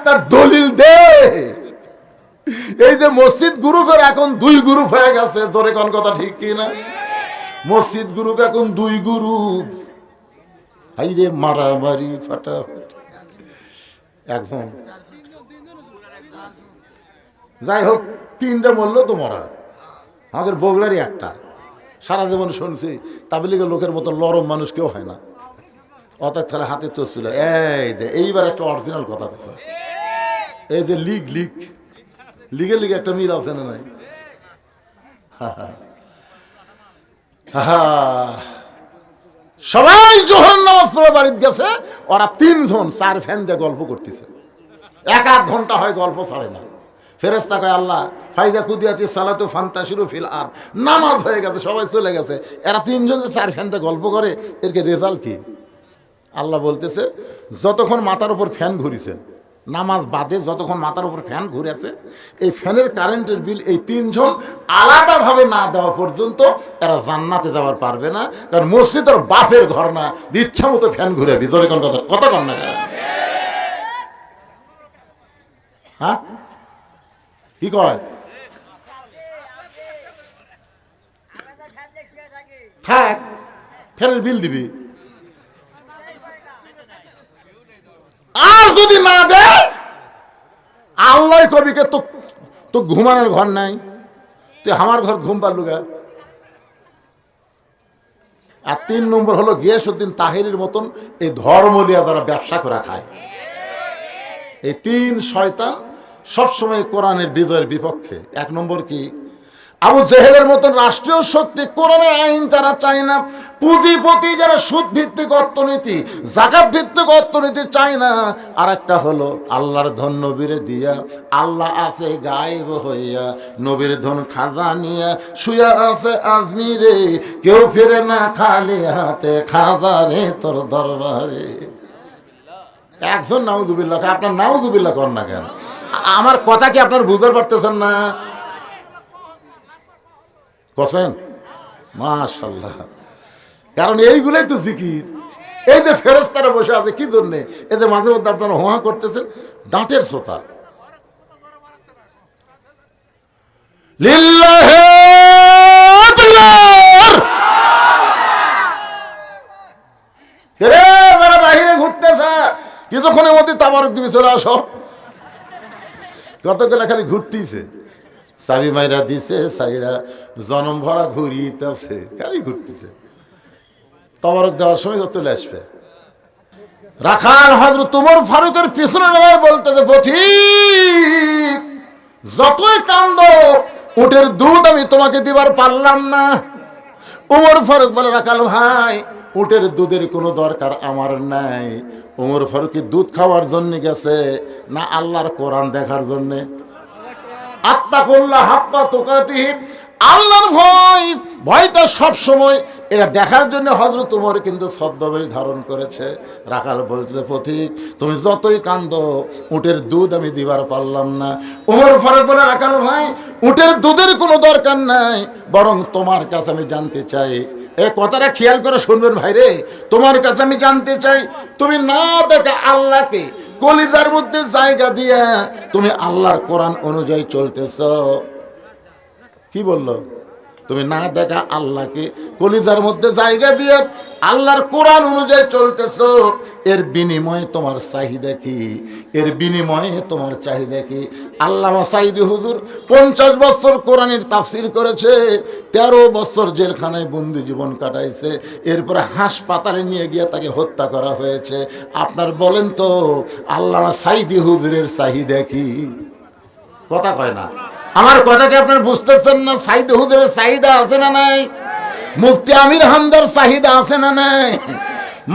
একটা দলিল দে। এই যে মসজিদ গ্রুপের এখন দুই গ্রুপ হয়ে গেছে, জোরে কোন কথা ঠিক কি না? মসজিদ গ্রুপ এখন দুই গ্রুপ। হাই রে, মারামারি, ফাটাফাটি। একদম যাই হোক, তিনটা মরল তো মরা। আমাদের বগলারই একটা। সারা জীবন শুনছি, তাবলিগের লোকের মতো লরম মানুষ কেউ হয় না। অর্থাৎ তাহলে হাতে তো ছিল এই দে, এইবার একটা অরিজিনাল কথা কথা এই যে লিগ লিগ লিগে লিগে একটা মিল আছে না নাই? সবাই জোহর নামাজ পড়ে বাড়িতে গেছে, ওরা তিনজন চার ফ্যান দিয়ে গল্প করতেছে। এক আধ ঘণ্টা হয় গল্প ছাড়ে না। ফেরেস্তা কয়, আল্লাহ, ফাইজা কুদিয়াতি সালাতু ফান্তা শুরু ফিল আর নামাজ হয়ে গেছে, সবাই চলে গেছে। এরা তিনজন যে চার ফ্যান দিয়ে গল্প করে এরকে রেজাল্ট কি? আল্লাহ বলতেছে, যতক্ষণ মাথার উপর ফ্যান ঘুরিছে নামাজ বাদে যতক্ষণ মাথার উপর ফ্যান ঘুরেছে এই ফ্যানের কারেন্টের বিল এই তিনজন আলাদাভাবে না দেওয়া পর্যন্ত এরা জান্নাতে যাওয়ার পারবে না, কারণ মসজিদ আর বাপের ঘর না, ইচ্ছা মতো ফ্যান ঘুরে ভিতরে কোন কথা? কথা কন না হ্যাঁ? কি কয়? থাক, ফ্যানের বিল দিবি। আর যদি না দেয় আল্লাহ কবিকে তো তো ঘুমানোর ঘর নাই। তুই আমার ঘর ঘুম পারলু গা। আর তিন নম্বর হলো গিয়াসুদ্দিন তাহিরের মতন এই ধর্ম নিয়ে যারা ব্যবসা করা খায়। এই তিন শয়তান সবসময় কোরআনের বিজয়ের বিপক্ষে। এক নম্বর কি? আবু জেহেলের মতন রাষ্ট্রীয় শক্তি, কোরআনের আইন তারা চায় না। পুঁজিপতি যারা সুদ ভিত্তিক অর্থনীতি জাকাত ভিত্তিক অর্থনীতি চায় না। আর একটা হলো, আল্লাহর ধন নবীরে দিয়া, আল্লাহ আছে গায়েব হইয়া, নবীর ধন খাজা নিয়া শুয়া আছে আজমিরে। কেউ ফিরে না খালি হাতে, খাজা রে তোর দরবারে। একজন নাউজুবিল্লাহ, আপনার নাউজুবিল্লাহ কর না কেন? আমার কথা কি আপনার বুঝতে পারতেছেন না? কসেন মাশাল্লাহ। কারণ এইগুলোই তো জিকির। এই যে ফেরেস্তারা বসে আছে, কি জন্যে? যে মাঝে মধ্যে আপনারা হোয়া করতেছেন, ডাঁটের শ্রোতা। বাহিরে ঘুরতেছে, কিছুক্ষণের মধ্যে তাবারক দিবি চলে আসো। কতগুলো খালি ঘুরতেছে চাবি মাইরা দিছে সাইরা জনম ভরা ঘুরিতেছে খালি ঘুরতেছে। তবরক দেওয়ার সময় তো চলে আসবে। রাখাল হজরত তোমার ফারুকের পিছনে বলতেছে পথিক যতই কান্দ উটের দুধ আমি তোমাকে দিবার পারলাম না। উমর ফারুক বলে, রাখাল ভাই, উটের দুধের কোনো দরকার আমার নাই। উমর ফারুকি দুধ খাওয়ার জন্য গেছে, না আল্লাহর কোরআন দেখার জন্যে? আত্মা করল্লা হাত্তা তোকাতি আল্লাহর ভয়, ভয়টা সব সময় এটা দেখার জন্য হজরত উমর কিন্তু ছদ্মবেশ ধারণ করেছে। রাখাল বলতে পথিক, তুমি যতই কান্দ, উটের দুধ আমি দিবার পারলাম না। উমর ফারুক বলে, রাখাল ভাই, উটের দুধের কোনো দরকার নাই, বরং তোমার কাছে আমি জানতে চাই। এ কথাটা খেয়াল করে শুনবেন ভাইরে, তোমার কাছে আমি জানতে চাই, তুমি না দেখা আল্লাহকে কলিজার মধ্যে জায়গা দিয়ে তুমি আল্লাহর কোরআন অনুযায়ী চলতেছ। কি বলল? তুমি না দেখা আল্লাহকে কলিজার মধ্যে জায়গা দিয়ে আল্লাহর কোরআন অনুযায়ী চলতেছ, এর বিনিময়ে তোমার চাহিদা কি? এর বিনিময়ে তোমার চাহিদা কি? আল্লাহ সাইদি হুজুর পঞ্চাশ বছর কোরআনের তাফসির করেছে, তেরো বছর জেলখানায় বন্দি জীবন কাটাইছে, এরপরে হাসপাতালে নিয়ে গিয়ে তাকে হত্যা করা হয়েছে। আপনার বলেন তো আল্লাহ সাইদি হুজুরের চাহিদা কি? কথা কয় না। আমার কথাকে আপনার বুঝতেছেন না? সাইদ হুজুরের চাহিদা আছে না নাই? মুফতি আমির হামদার চাহিদা আছে না নাই?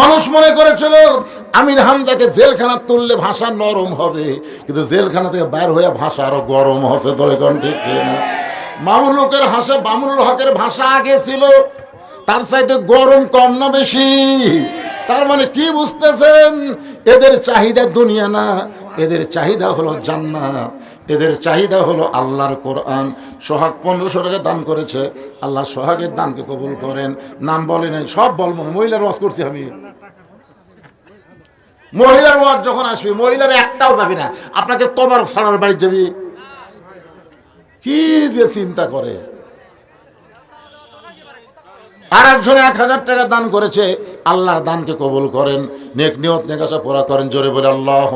মানুষ মনে করেছিল, আমির হামদাকে জেলখানা তুললে ভাষা নরম হবে, কিন্তু জেলখানা থেকে বাইর হয়ে ভাষা আরও গরম হচ্ছে তোর এখন ঠিক না? মামুল লোকের হাসে বামুল হকের ভাষা আগে ছিল, তার চাইতে গরম কম না বেশি। তার মানে কি বুঝতেছেন? এদের চাহিদা দুনিয়া না, এদের চাহিদা হলো জান্নাত, এদের চাহিদা হলো আল্লাহর কোরআন। সোহাগ পনেরোশো টাকা দান করেছে, আল্লাহ সোহাগের দানকে কবুল করেন। নাম বলে নাই, সব বলব না। মহিলার ওয়াজ করছি আমি। মহিলার ওয়ার্ড যখন আসবি, মহিলার একটাও যাবি না। আপনাকে তোমার ছাড়ার বাড়ি যাবি। কি যে চিন্তা করে। আর একজনে এক হাজার টাকা দান করেছে, আল্লাহ দানকে কবুল করেন। নেক নিয়ত নেকাশা পোড়া করেন, জোরে বলে আল্লাহ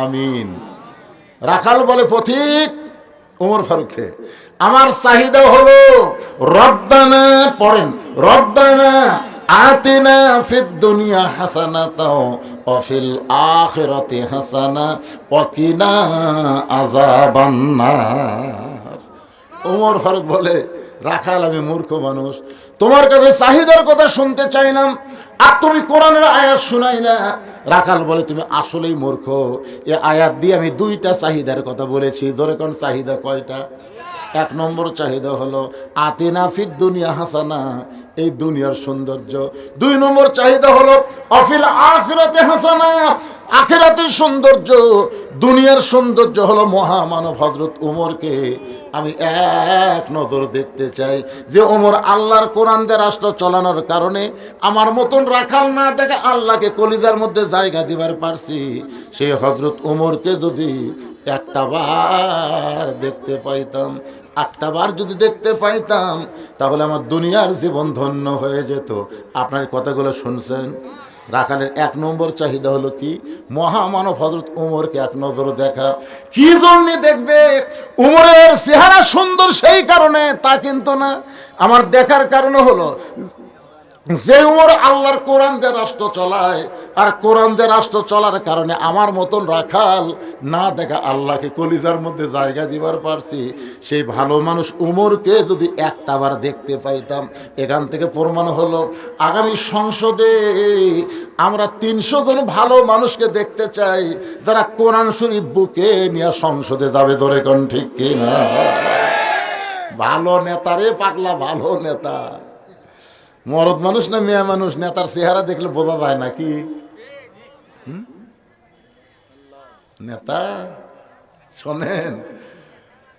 আমিন। রাখাল বলে পথিক ওমর ফারুককে, আমার চাহিদা হলো রব্বানা পড়েন, রব্বানা আতিনা ফিদ দুনিয়া হাসানাতাও অফিল আখিরাতি হাসানা ওয়াকিনা আযাবান্নার। ওমর ফারুক বলে, রাখাল, আমি মূর্খ মানুষ তোমার কাছে চাহিদার কথা শুনতে চাইলাম আর তুমি কোরআনের আয়াত শুনাই না। রাখাল বলে, তুমি আসলেই মূর্খ। এ আয়াত দিয়ে আমি দুইটা চাহিদার কথা বলেছি। ধরে কোন চাহিদা কয়টা? এক নম্বর চাহিদা হলো, আতিনা ফিদ দুনিয়া হাসানা এই দুনিয়ার সৌন্দর্য। দুই নম্বর চাহিদা হলো অফিল আখিরাতে হাসানা। আখিরাতের সৌন্দর্য, দুনিয়ার সৌন্দর্য হলো মহামানব হজরত উমরকে। আমি এক নজর দেখতে চাই যে ওমর আল্লাহর কোরআন দিয়ে রাষ্ট্র চালানোর কারণে আমার মতন রাখাল না দেখে আল্লাহকে কলিজার মধ্যে জায়গা দিবার পারছি। সেই হজরত উমরকে যদি একটা বার দেখতে পাইতাম একটা বার যদি দেখতে পাইতাম, তাহলে আমার দুনিয়ার জীবন ধন্য হয়ে যেত। আপনার কথাগুলো শুনছেন? রাখালের এক নম্বর চাহিদা হলো কি? মহামানব হজরত উমরকে এক নজর দেখা। কি জন্যে দেখবে? উমরের চেহারা সুন্দর সেই কারণে, তা কিন্তু না। আমার দেখার কারণে হলো যে উমর আল্লাহর কোরআন যে রাষ্ট্র চলায় আর কোরআন যে রাষ্ট্র চলার কারণে আমার মতন রাখাল না দেখা আল্লাহকে কলিজার মধ্যে জায়গা দিবার পারছি। সেই ভালো মানুষ উমরকে যদি একটাবার দেখতে পাইতাম, এখান থেকে প্রমাণ হলো, আগামী সংসদে আমরা তিনশো জন ভালো মানুষকে দেখতে চাই, যারা কোরআন শরীফ বুকে নিয়ে সংসদে যাবে ধরে কোন ঠিক কিনা? ভালো নেতা রে পাগলা, ভালো নেতা। মরদ মানুষ না মেয়ে মানুষ? নেতার চেহারা দেখলে বোঝা যায় নাকি? নেতা? শোনেন,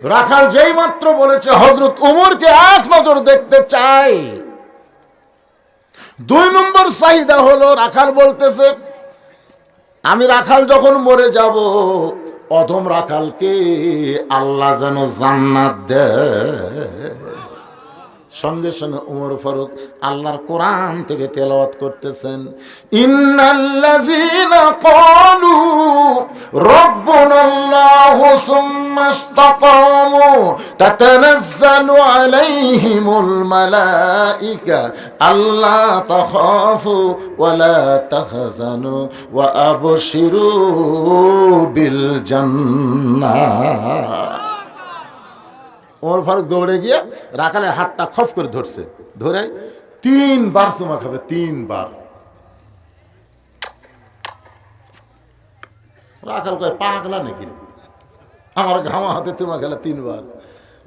রাখাল যেই মাত্র বলেছে হজরত উমরকে এক নজর দেখতে চাই। দুই নম্বর চাহিদা হলো, রাখাল বলতেছে, আমি রাখাল যখন মরে যাব, অধম রাখালকে আল্লাহ যেন জান্নাত দেয়। সঙ্গে সঙ্গে উমর ফারুক আল্লাহর কোরআন থেকে তেলাওয়াত করতেছেন। ইন্নাল্লাযীনা ক্বালু, রাব্বুনাল্লাহু সুম্মা ইসতাকামু, তাতানাজ্জালু আলাইহিমুল মালাইকা, আল্লা তাখাফু ওয়া লা তাহজানু ওয়া আবশিরু বিল জান্নাহ ওমর ফারুক দৌড়ে গিয়ে রাখালের হাতটা খফ করে ধরছে। ধরে তিনবার চুমা খাবে তিনবার। রাখাল কয়, পাগলা নাকি আমার ঘামা হাতে তোমা খেলা তিনবার।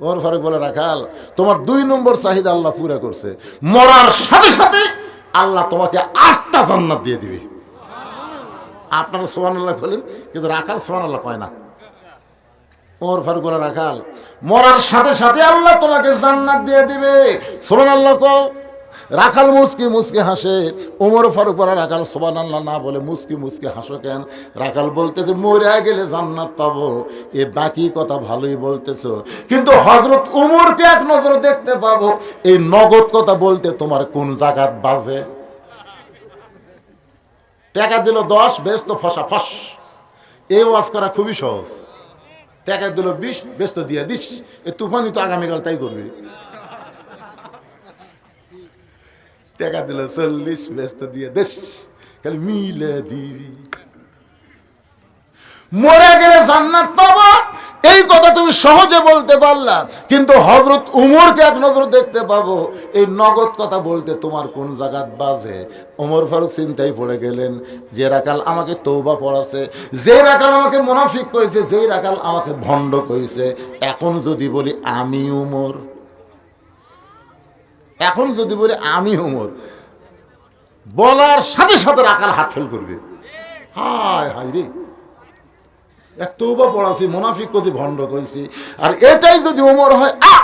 ওমর ফারুক বলে, রাখাল, তোমার দুই নম্বর চাহিদা আল্লাহ পুরা করছে। মরার সাথে সাথে আল্লাহ তোমাকে আটটা জান্নাত দিয়ে দিবে। আপনারা সোহান আল্লাহ বলেন, কিন্তু রাখাল সোহান আল্লাহ কয় না। ওমর ফারুক বলে রাখাল মরার সাথে সাথে আল্লাহ তোমাকে জান্নাত দিয়ে দিবে। সোমান আল্লাহ রাখাল মুসকি মুসকি হাসে। ওমর ফারুক রাখাল সোবান আল্লাহ না বলে মুসকি মুসকি হাসো কেন? রাখাল বলতেছে মরে গেলে জান্নাত পাবো। এ বাকি কথা ভালোই বলতেছো, কিন্তু হজরত উমরকে এক নজর দেখতে পাবো। এই নগদ কথা বলতে তোমার কোন জায়গাত বাজে? টাকা দিল দশ বেশ তো ফসা, ফস। এই ওয়াজ করা খুবই সহজ। টাকা দিল বিশ ব্যস্ত দিয়ে দিস। এ তুফানি তো আগামীকাল তাই করবি। টাকা দিল চল্লিশ ব্যস্ত দিয়ে দিস। খালি মিলে দিবি। মরে গেলে জান্নাত পাবো। এই কথা তুমি সহজে বলতে পারলা, কিন্তু হজরত উমরকে এক নজর দেখতে পাবো। এই নগদ কথা বলতে তোমার কোন জায়গাত বাজে? ওমর ফারুক চিন্তায় পড়ে গেলেন, যে রাকাল আমাকে তৌবা পড়াছে, যে রাকাল আমাকে মুনাফিক কইছে যেই রাকাল আমাকে ভণ্ড কইছে এখন যদি বলি আমি উমর, এখন যদি বলি আমি উমর, বলার সাথে সাথে রাকাল হাত ফেল করবে। হায় হায় রে। পড়াছি মোনাফিক ভণ্ড করেছি আর এটাই যদি হয়, আ!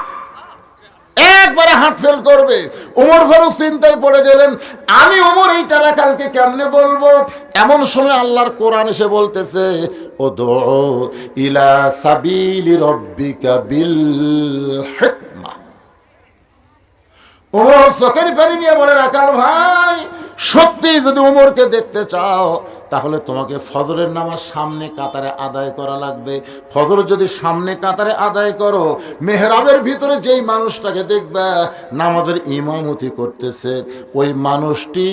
একবারে হাট ফেল করবে। ফারুক চিন্তায় পড়ে গেলেন, আমি ওমর এইটা রাখালকে কেমনে বলব? এমন সময় আল্লাহর কোরআন এসে বলতেছে ও দো ইলা সাবিলি রব্বিকা বিল ওমর পানি নিয়ে বলে, রাখাল ভাই সত্যি যদি উমরকে দেখতে চাও, তাহলে তোমাকে ফজরের নামাজ সামনে কাতারে আদায় করা লাগবে। ফজর যদি সামনে কাতারে আদায় করো, মেহরাবের ভিতরে যেই মানুষটাকে দেখবে, নামাজের ইমামতি করতেছে, ওই মানুষটি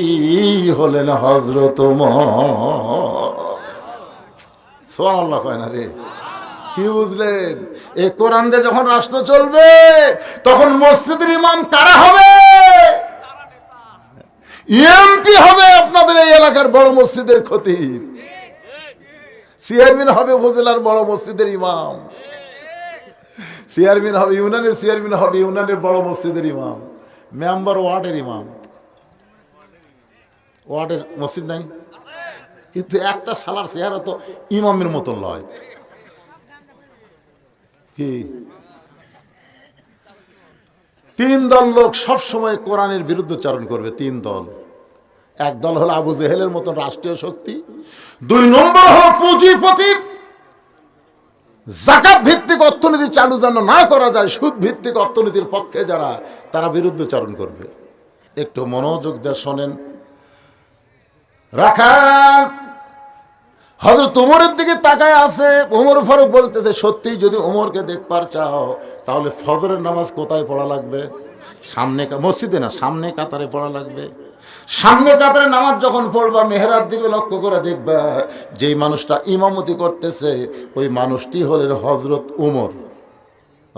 হলেন হজরত সোয়ান আল্লাহ না রে? কি বুঝলেন? এই কোরআন যখন রাষ্ট্র চলবে, তখন মসজিদের ইমাম কারা হবে? এমপি হবে আপনাদের এই এলাকার বড় মসজিদের ক্ষতি চেয়ারম্যান হবে উপজেলার বড় মসজিদের ইমাম। চেয়ারম্যান হবে ইউনানের চেয়ারম্যান হবে ইউনানের বড় মসজিদের ইমাম। মেম্বার ওয়ার্ডের ইমাম। ওয়ার্ডের মসজিদ নাই? কিন্তু একটা শালার চেহারা তো ইমামের মতন লয়। কি? তিন দল লোক সব সময় কোরআনের বিরুদ্ধচারণ করবে, তিন দল। এক দল হলো আবু জেহেলের মতন রাষ্ট্রীয় শক্তি, দুই নম্বর হলো পুঁজিপতি। জাকাত ভিত্তিক অর্থনীতি চালু যেন না করা যায়, সুদ ভিত্তিক অর্থনীতির পক্ষে যারা, তারা বিরুদ্ধচারণ করবে। একটু মনোযোগ দিয়ে শোনেন। রাখা হজরত উমরের দিকে তাকায় আছে, উমর ফারুক বলতেছে সত্যি যদি উমরকে দেখবার চাও, তাহলে ফজরের নামাজ কোথায় পড়া লাগবে? সামনে মসজিদে না, সামনে কাতারে পড়া লাগবে। সামনে কাতারে নামাজ যখন পড়বা, মেহরার দিকে লক্ষ্য করে দেখবা, যেই মানুষটা ইমামতি করতেছে, ওই মানুষটি হলেন হজরত উমর।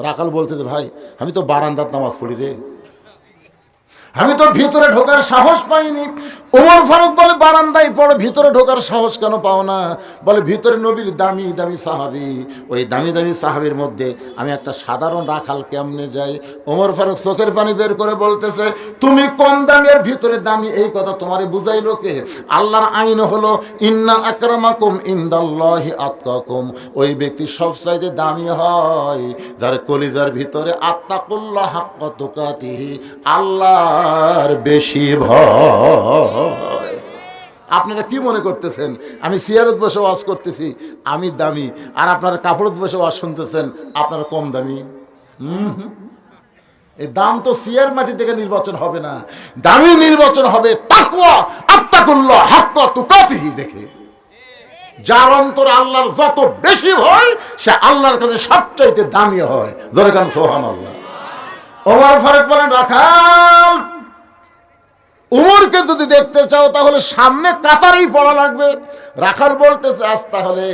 রাখাল বলতেছে, ভাই, আমি তো বারান্দার নামাজ পড়ি রে। আমি তো ভিতরে ঢোকার সাহস পাইনি। ওমর ফারুক বলে, বারান্দায় পড়ে, ভিতরে ঢোকার সাহস কেন পাও না? বলে, ভিতরে নবীর দামি দামি সাহাবি। ওই দামি দামি সাহাবির মধ্যে আমি একটা সাধারণ রাখাল কেমনে যাই? ওমর ফারুক চোখের পানি বের করে বলতেছে, তুমি কম দামি আর ভিতরে দামি, এই কথা তোমারে বুঝাই লোকে আল্লাহর আইন হলো, ইন্না আকরামাকুম ইন্দাল্লাহি আতকাকুম। ওই ব্যক্তি সব চাইতে দামি হয়, যার কলিজার ভিতরে আত্মাকুল্লাহ হাক্কা আল্লাহর বেশি ভয়। আপনারা কি মনে করতেছেন? আমি সিয়ারত বসে ওয়াজ করতেছি, আমি দামি। আর আপনারা কাপড়ত বসে ওয়াজ শুনতেছেন, আপনারা কম দামি। হুম। এই দাম তো সিয়ার মাটি থেকে নির্বাচন হবে না। দামি নির্বাচন হবে দেখে। যার অন্তর আল্লাহর যত বেশি হয় সে আল্লাহর কাছে সবচাইতে দামি হয়। ধরে গান সোহান আল্লাহ ওমর ফারুক বলেন, রাখাল! উমরকে যদি দেখতে চাও, তাহলে সামনে কাতারেই পড়া লাগবে। রাখাল বলতেছে, আজ তাহলে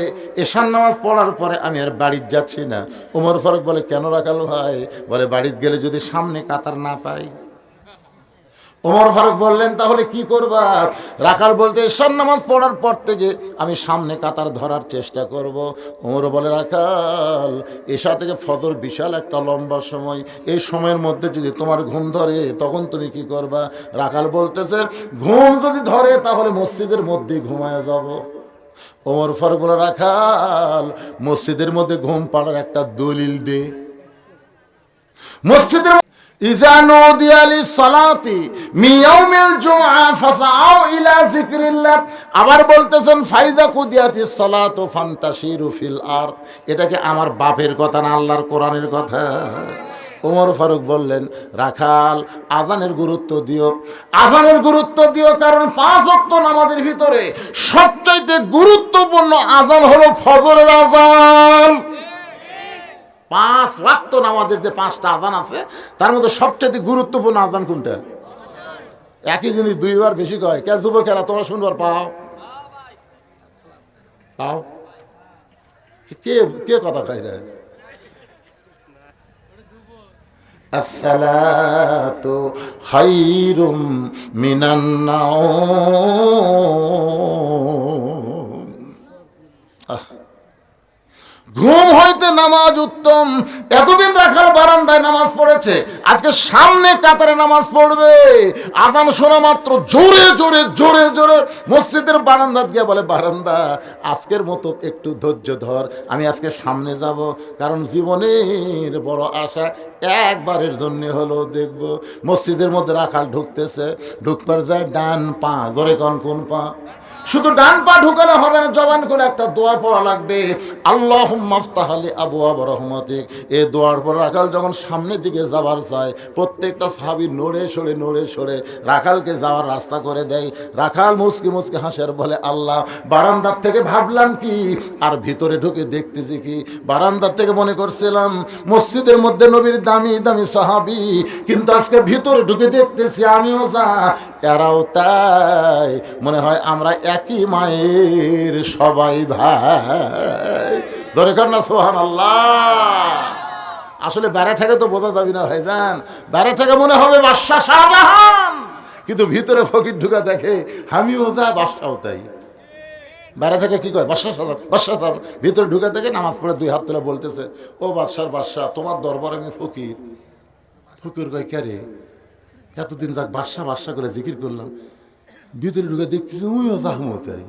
এশান নামাজ পড়ার পরে আমি আর বাড়ির যাচ্ছি না। উমর ফারুক বলে, কেন রাখাল ভাই? বলে বাড়িতে গেলে যদি সামনে কাতার না পাই। ওমর ফারুক বললেন, তাহলে কি করবা? রাখাল বলতে এসব নামাজ পড়ার পর থেকে আমি সামনে কাতার ধরার চেষ্টা করব। ওমর বলে, রাখাল এসা থেকে ফজর বিশাল একটা লম্বা সময়। এই সময়ের মধ্যে যদি তোমার ঘুম ধরে, তখন তুমি কি করবা? রাখাল বলতেছে, ঘুম যদি ধরে, তাহলে মসজিদের মধ্যেই ঘুমায় যাব। ওমর ফারুক বলে, রাখাল, মসজিদের মধ্যে ঘুম পাড়ার একটা দলিল দে। মসজিদের ইজা নুদিয়া লিসসালাতি মি ইয়াউমিল জুমআ ফাসআউ ইলা যিকরিল্লাহ। আবার বলতেছেন, ফাইজা ফান্তাশিরু ফিল এটা কি আমার বাপের কথা না আল্লাহর কোরআনের কথা? ওমর ফারুক বললেন, রাখাল, আজানের গুরুত্ব দিও। আজানের গুরুত্ব দিও কারণ পাঁচ ওয়াক্ত নামাজের ভিতরে সবচাইতে গুরুত্বপূর্ণ আজান হলো ফজরের আজান। পাঁচ ওয়াক্ত নামাজের যে পাঁচটা আদান আছে, তার মধ্যে সবচেয়ে গুরুত্বপূর্ণ আদান কোনটা? একই জিনিস দুইবার বেশি কয়, কে যুবকেরা তোমরা শুনবার, পাও। পাও। কে কে কথা খাই রে? আসসালাতু খাইরুম মিনান ঘুম হইতে নামাজ উত্তম। এতদিন রাখার বারান্দায় নামাজ পড়েছে। আজকে সামনে কাতারে নামাজ পড়বে। আদান শোনা মাত্র জোরে জোরে জোরে জোরে মসজিদের বারান্দা গিয়ে বলে, বারান্দা, আজকের মতো একটু ধৈর্য ধর। আমি আজকে সামনে যাব। কারণ জীবনের বড় আশা একবারের জন্য হলো দেখব। মসজিদের মধ্যে রাখাল ঢুকতেছে। ঢুকবার যায় ডান পা, জোরে কন কোন পা। শুধু ডান পা ঢুকানো হবে না, জবান করে একটা দোয়া পড়া লাগবে। আল্লাহ মাফতাহালি আবু আবু রহমতিক। এই দোয়ার পর রাখাল যখন সামনের দিকে যাবার চায়, প্রত্যেকটা সাহাবি নড়ে সরে নড়ে সরে রাখালকে যাওয়ার রাস্তা করে দেয়। রাখাল মুসকি মুসকি হাসের বলে, আল্লাহ, বারান্দার থেকে ভাবলাম কি? আর ভিতরে ঢুকে দেখতেছি কি? বারান্দার থেকে মনে করছিলাম, মসজিদের মধ্যে নবীর দামি দামি সাহাবি, কিন্তু আজকে ভিতরে ঢুকে দেখতেছি, আমিও যা। এরাও তাই। মনে হয় আমরা একই মায়ের সবাই ভাই। ধরে কর না সোহান আল্লাহ আসলে বেড়া থেকে তো বোঝা যাবি না ভাইজান বেড়া থেকে মনে হবে বাদশাহ শাহজাহান। কিন্তু ভিতরে ফকির ঢুকা দেখে আমিও যা, বাদশাও তাই। বাইরে থেকে কি কয়? বাদশাহ সাদর বাদশাহ সাদর ভিতরে ঢুকে থেকে নামাজ পড়ে দুই হাত তুলে বলতেছে, ও বাদশার বাদশাহ তোমার দরবার আমি ফকির। ফকির কয়, কে রে? এতদিন যাক বাদশাহ বাদশাহ করে জিকির করলাম। ভিতরে ঢুকে দেখতেছি উইও জাহমো তাই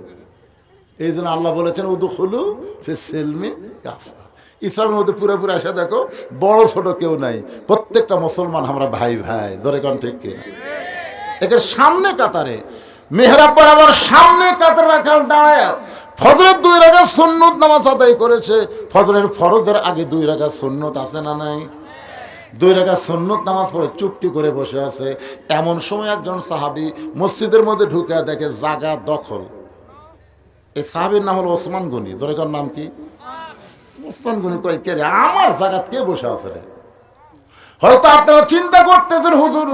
এই জন্য আল্লাহ বলেছেন উদু হলু ফে সেলমে কাফা। ইসলামের মধ্যে পুরোপুরি আসা, দেখো, বড়, ছোট কেউ নাই। প্রত্যেকটা মুসলমান আমরা ভাই ভাই। ধরে কন ঠিক কিনা একের সামনে কাতারে, মেহরাব বরাবর সামনে কাতার রাখাল দাঁড়ায়। ফজরের দুই রাখা সুন্নত নামাজ আদায় করেছে। ফজরের ফরজের আগে দুই রাখা সুন্নত আছে না নাই? দুই রাখা সন্ন্যত নামাজ পড়ে চুপটি করে বসে আছে। এমন সময় একজন সাহাবি মসজিদের মধ্যে ঢুকে দেখে জাগা দখল। এই সাহাবির নাম হলো ওসমান গনি। জোরেকার নাম কি? ওসমান গনি কয়, কে রে? আমার জাগাত কে বসে আছে রে? হয়তো আপনারা চিন্তা করতেছেন, হুজুর,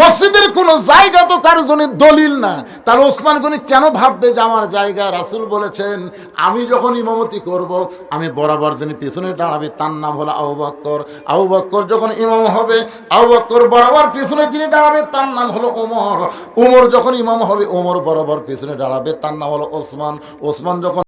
মসজিদের কোন জায়গা তো কারও জন্য দলিল না। তাহলে ওসমান গনি কেন ভাববে যে আমার জায়গা? রাসুল বলেছেন, আমি যখন ইমামতি করব, আমি বরাবর যিনি পিছনে দাঁড়াবে, তার নাম হলো আবু বক্কর। আবু বক্কর যখন ইমাম হবে, আবু বক্কর বরাবর পিছনে যিনি দাঁড়াবে, তার নাম হলো ওমর ওমর যখন ইমাম হবে ওমর বরাবর পিছনে দাঁড়াবে, তার নাম হলো ওসমান। ওসমান যখন